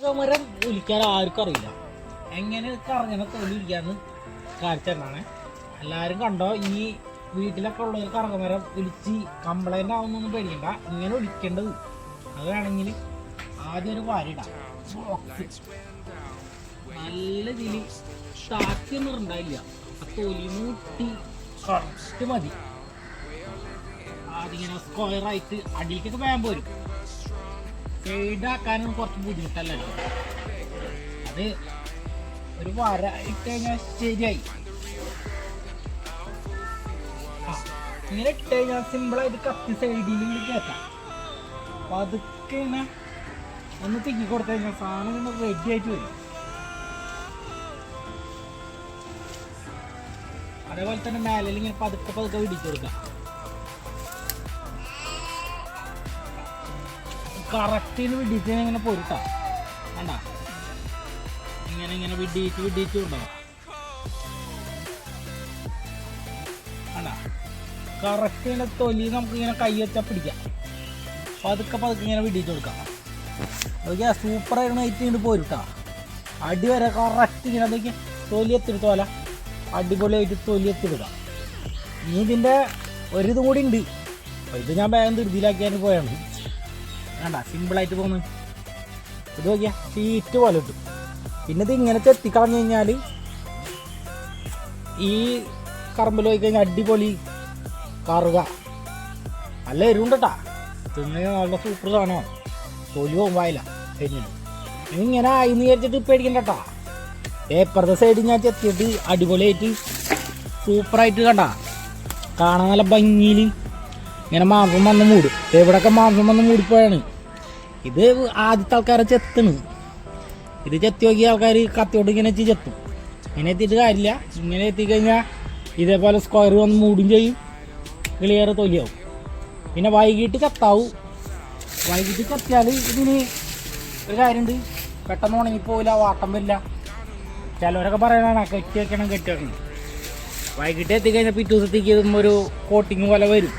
കറകമരം ഒലിക്കാൻ ആർക്കും അറിയില്ല. എങ്ങനെ കറങ്ങണ തൊലി ഇരിക്കാന്ന് കാണിച്ചാണ് എല്ലാവരും കണ്ടോ ഈ വീട്ടിലൊക്കെ ഉള്ളവർ കറങ്ങ മരം ഒലിച്ച് കംപ്ലൈന്റ് ആവുന്നൊന്നും പേടിക്കണ്ട. ഇങ്ങനെ ഒലിക്കേണ്ടത് അത് വേണമെങ്കിൽ ആദ്യം ഒരു വാരിടാം നല്ല ഇതിൽ താത്തിയൊന്നും ഉണ്ടായില്ല. ആ തൊലി മൂട്ടി കറക്റ്റ് മതി. അതിങ്ങനെ സ്ക്വയറായിട്ട് അടിയിലേക്കൊക്കെ വേമ്പ് പോരും സൈഡാക്കാനും കുറച്ച് ബുദ്ധിമുട്ടല്ലോ? അത് ഒരു വര ഇട്ട് കഴിഞ്ഞാൽ ശരിയായി. ഇങ്ങനെ ഇട്ട് കഴിഞ്ഞാൽ സിമ്പിളായിട്ട് കത്തി സൈഡിൽ കയറ്റാം അപ്പൊ അതൊക്കെ ഇങ്ങനെ ഒന്ന് തിക്കി കൊടുത്തു കഴിഞ്ഞാൽ സാധനം ഇങ്ങനെ റെഡി ആയിട്ട് വരും. അതേപോലെ തന്നെ മേലിൽ ഇങ്ങനെ പതുക്കെ പതുക്കെ ഇടിച്ചു കൊടുക്കാം. കറക്റ്റിന് വിഡിച്ച് ഇങ്ങനെ പൊരുട്ടാ. കണ്ട? ഇങ്ങനെ ഇങ്ങനെ വിഡിച്ച് വിഡിച്ച് ഉണ്ടാവും കണ്ട? കറക്റ്റ് ഇങ്ങനെ തൊലി നമുക്ക് ഇങ്ങനെ കൈ വെച്ചാൽ പിടിക്കാം. പതുക്കെ പതുക്കെ ഇങ്ങനെ വിഡിച്ച് കൊടുക്കാം. അതൊക്കെ ആയിരുന്നു ആയിട്ട് ഇങ്ങനെ പോരുട്ടാ. അടി വരെ കറക്റ്റ് ഇങ്ങനെ അതൊക്കെ തൊലി എത്തിയെടുത്തോല അടിപൊളിയായിട്ട് തൊലി എത്തിയെടുക്കാം. ഇനി ഇതിന്റെ ഒരിതും കൂടി ഉണ്ട് ഇത് ഞാൻ വേഗം ധൃതിയിലാക്കിയാൽ പോയാണ് വേണ്ട സിമ്പിളായിട്ട് പോകുന്നു ഇത് നോക്കിയാ ഷീറ്റ് പോലെ കിട്ടും പിന്നെ ഇത് ഇങ്ങനെ ചെത്തിക്കളഞ്ഞു കഴിഞ്ഞാൽ ഈ കറമ്പിൽ പോയി കഴിഞ്ഞാൽ അടിപൊളി കറുക. നല്ല എരിവുണ്ടട്ടാ. തിന്നു നല്ല സൂപ്പർ സാധനമാണ്. തൊലി പോകുമ്പായില്ല തെന്നിന് ഇങ്ങനെ ആയി എന്ന് വിചാരിച്ചിട്ട് പേടിക്കണ്ടട്ടാ പേപ്പറത്തെ സൈഡിൽ ഞാൻ ചെത്തിയിട്ട് അടിപൊളിയായിട്ട് സൂപ്പറായിട്ട് കണ്ട. കാണാൻ നല്ല ഭംഗിയിൽ ഇങ്ങനെ മാംസം വന്ന് മൂടും. എവിടെയൊക്കെ മാംസം വന്ന് മൂടിപ്പോയാണ്. ഇത് ആദ്യത്തെ ആൾക്കാരെ ചെത്തണ്. ഇത് ചെത്തി നോക്കിയ ആൾക്കാർ കത്തിയോട്ട് ഇങ്ങനെ വെച്ച് ചെത്തും. ഇങ്ങനെ എത്തിയിട്ട് കാര്യമില്ല. ഇങ്ങനെ എത്തിക്കഴിഞ്ഞാൽ ഇതേപോലെ സ്ക്വയർ വന്ന് മൂടും ചെയ്യും. ക്ലിയർ തൊലിയാവും. പിന്നെ വൈകിട്ട് കത്താവും. വൈകിട്ട് കത്തിയാൽ ഇതിന് ഒരു കാര്യമുണ്ട് പെട്ടെന്ന് ഉണങ്ങിപ്പോവില്ല വാട്ടം വരില്ല. ചിലവരൊക്കെ പറയണതാണ് കെട്ടി വെക്കണം കെട്ടി വെക്കണം. വൈകിട്ട് എത്തിക്കഴിഞ്ഞാൽ പിറ്റേ ദിവസത്തേക്ക് ഒരു കോട്ടിങ് പോലെ വരും.